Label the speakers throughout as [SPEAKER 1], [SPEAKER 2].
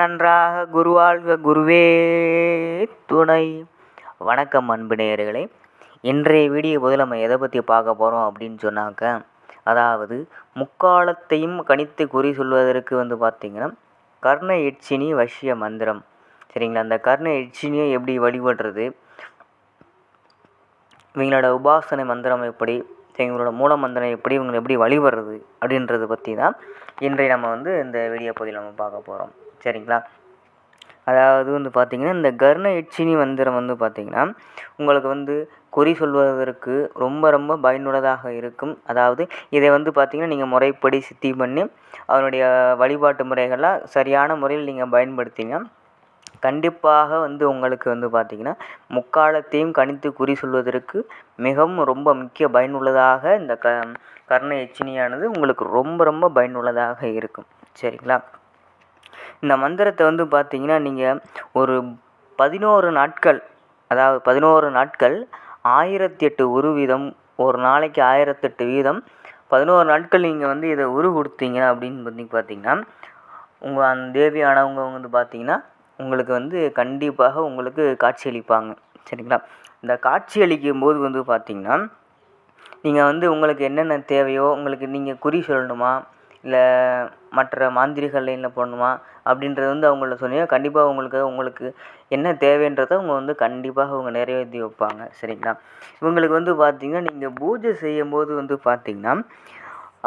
[SPEAKER 1] நன்றாக குருவாழ்க குருவே துணை. வணக்கம் அன்பு நேயர்களே. இன்றைய வீடியோ போது நம்ம எதை பற்றி பார்க்க போகிறோம் அப்படின்னு சொன்னாக்க அதாவது முக்காலத்தையும் கணித்து குறி சொல்வதற்கு வந்து பார்த்திங்கன்னா கர்ண எட்சினி வஷ்ய மந்திரம். சரிங்களா? அந்த கர்ண எட்சினியை எப்படி வழிபடுறது? இவங்களோட உபாசனை மந்திரம் எப்படி? இவங்களோட மூல மந்திரம் எப்படி இவங்களை எப்படி வழிபடுறது அப்படின்றத பற்றி தான் இன்றைய நம்ம வந்து இந்த வீடியோ பகுதியில் நம்ம பார்க்க போகிறோம் சரிங்களா? அதாவது வந்து பார்த்திங்கன்னா இந்த கர்ண எச்சினி மந்திரம் வந்து பார்த்திங்கன்னா உங்களுக்கு வந்து குறி சொல்வதற்கு ரொம்ப ரொம்ப பயனுள்ளதாக இருக்கும். அதாவது இதை வந்து பார்த்திங்கன்னா நீங்கள் முறைப்படி சித்தி பண்ணி அவனுடைய வழிபாட்டு முறைகளை சரியான முறையில் நீங்கள் பயன்படுத்திங்க கண்டிப்பாக வந்து உங்களுக்கு வந்து பார்த்திங்கன்னா முக்காலத்தையும் கணித்து குறி சொல்வதற்கு மிகவும் ரொம்ப முக்கிய பயனுள்ளதாக இந்த க கர்ண எச்சினியானது உங்களுக்கு ரொம்ப ரொம்ப பயனுள்ளதாக இருக்கும். சரிங்களா? இந்த மந்திரத்தை வந்து பார்த்தீங்கன்னா நீங்கள் ஒரு பதினோரு நாட்கள் அதாவது பதினோரு நாட்கள் ஆயிரத்தி எட்டு ஒரு வீதம் ஒரு நாளைக்கு ஆயிரத்தெட்டு வீதம் பதினோரு நாட்கள் நீங்கள் வந்து இதை உரு கொடுத்தீங்க அப்படின்னு வந்து பார்த்தீங்கன்னா உங்கள் அந்த தேவியானவங்க வந்து பார்த்தீங்கன்னா உங்களுக்கு வந்து கண்டிப்பாக உங்களுக்கு காட்சியளிப்பாங்க சரிங்களா? இந்த காட்சியளிக்கும் போது வந்து பார்த்திங்கன்னா நீங்கள் வந்து உங்களுக்கு என்னென்ன தேவையோ உங்களுக்கு நீங்கள் குறி சொல்லணுமா? இல்லை மற்ற மாந்திரிகள் லைனில் போடணுமா? அப்படின்றது வந்து அவங்கள சொன்னீங்கன்னா கண்டிப்பாக உங்களுக்கு உங்களுக்கு என்ன தேவைன்றதை அவங்க வந்து கண்டிப்பாக அவங்க நிறைவேற்றி வைப்பாங்க. சரிங்களா? இவங்களுக்கு வந்து பார்த்திங்கன்னா நீங்கள் பூஜை செய்யும்போது வந்து பார்த்திங்கன்னா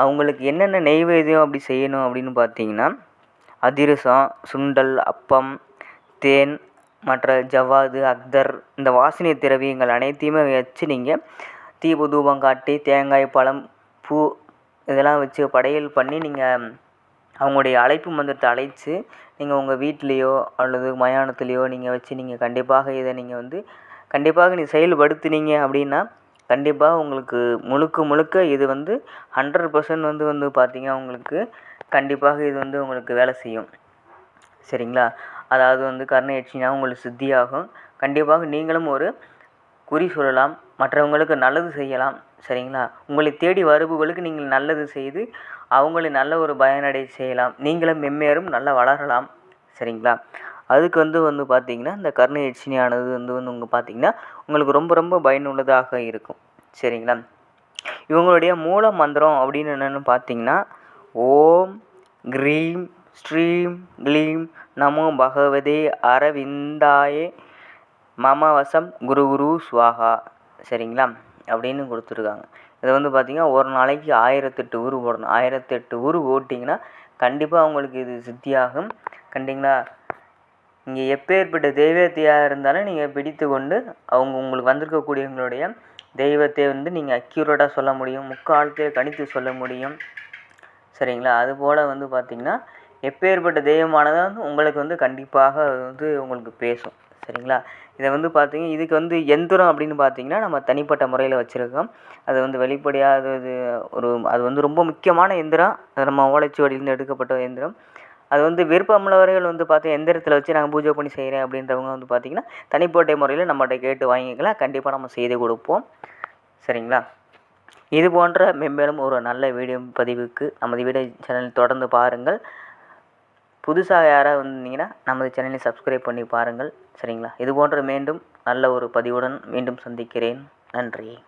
[SPEAKER 1] அவங்களுக்கு என்னென்ன நெய்வேத்தியம் அப்படி செய்யணும் அப்படின்னு பார்த்தீங்கன்னா அதிரசம் சுண்டல் அப்பம் தேன் மற்ற ஜவ்வாது அக்தர் இந்த வாசனை திரவியங்கள் அனைத்தையுமே வச்சு நீங்கள் தீப தூபம் காட்டி தேங்காய் பழம் பூ இதெல்லாம் வச்சு படையல் பண்ணி நீங்கள் அவங்களுடைய அழைப்பு மந்திரத்தை அழைச்சி நீங்கள் உங்கள் வீட்லேயோ அல்லது மயானத்துலேயோ நீங்கள் வச்சு நீங்கள் கண்டிப்பாக இதை நீங்கள் வந்து கண்டிப்பாக நீ செயல்படுத்தினீங்க அப்படின்னா கண்டிப்பாக உங்களுக்கு முழுக்க முழுக்க இது வந்து ஹண்ட்ரட் பர்சன்ட் வந்து வந்து பார்த்தீங்க உங்களுக்கு கண்டிப்பாக இது வந்து உங்களுக்கு வேலை செய்யும். சரிங்களா? அதாவது வந்து கருணை யட்சினா உங்களுக்கு சித்தியாகும். கண்டிப்பாக நீங்களும் ஒரு குறி சொல்லலாம். மற்றவங்களுக்கு நல்லது செய்யலாம். சரிங்களா? உங்களை தேடி வருபவர்களுக்கு நீங்கள் நல்லது செய்து அவங்களை நல்ல ஒரு பயனடை செய்யலாம். நீங்களும் மெம்மேறும் நல்லா வளரலாம். சரிங்களா? அதுக்கு வந்து வந்து பார்த்திங்கன்னா இந்த கருணை எச்சினியானது வந்து வந்து உங்கள் பார்த்திங்கன்னா உங்களுக்கு ரொம்ப ரொம்ப பயனுள்ளதாக இருக்கும். சரிங்களா? இவங்களுடைய மூல மந்திரம் அப்படின்னு என்னென்னு பார்த்தீங்கன்னா ஓம் க்ரீம் ஸ்ரீம் க்ளீம் நமோ பகவதே அரவிந்தாயே. மம வசம் குரு குரு சுவாகா. சரிங்களா? அப்படின்னு கொடுத்துருக்காங்க. இதை வந்து பார்த்திங்கன்னா ஒரு நாளைக்கு ஆயிரத்தெட்டு ஊர் போடணும். ஆயிரத்தெட்டு ஊர் ஓட்டிங்கன்னா கண்டிப்பாக அவங்களுக்கு இது சித்தியாகும். கண்டிங்களா? இங்கே எப்பேற்பட்ட தெய்வத்தையாக இருந்தாலும் நீங்கள் பிடித்து கொண்டு அவங்க உங்களுக்கு வந்திருக்கக்கூடியவங்களுடைய தெய்வத்தை வந்து நீங்கள் அக்யூரேட்டாக சொல்ல முடியும். முக்காலத்தையே கணித்து சொல்ல முடியும். சரிங்களா? அதுபோல் வந்து பார்த்திங்கன்னா எப்பேற்பட்ட தெய்வமானது வந்து உங்களுக்கு வந்து கண்டிப்பாக வந்து உங்களுக்கு பேசும். சரிங்களா? இதை வந்து பார்த்திங்க இதுக்கு வந்து எந்திரம் அப்படின்னு பார்த்தீங்கன்னா நம்ம தனிப்பட்ட முறையில் வச்சுருக்கோம். அது வந்து வெளிப்படையாக அது இது ஒரு அது வந்து ரொம்ப முக்கியமான எந்திரம். அது நம்ம ஓலைச்சுவடியிலேருந்து எடுக்கப்பட்ட எந்திரம். அது வந்து விருப்பமுள்ளவர்கள் வந்து பார்த்து எந்திரத்தில் வச்சு நாங்கள் பூஜை பண்ணி செய்கிறேன் அப்படின்றவங்க வந்து பார்த்திங்கன்னா தனிப்பட்ட முறையில் நம்மகிட்ட கேட்டு வாங்கிக்கலாம். கண்டிப்பாக நம்ம செய்து கொடுப்போம். சரிங்களா? இது போன்ற மென்மேலும் ஒரு நல்ல வீடியோ பதிவுக்கு நமது வீடியோ சேனல் தொடர்ந்து பாருங்கள். புதுசாக யாராவது வந்திருந்தீங்கன்னா நமது சேனலை சப்ஸ்கிரைப் பண்ணி பாருங்கள். சரிங்களா? இது போன்ற மீண்டும் நல்ல ஒரு பதிவுடன் மீண்டும் சந்திக்கிறேன். நன்றி.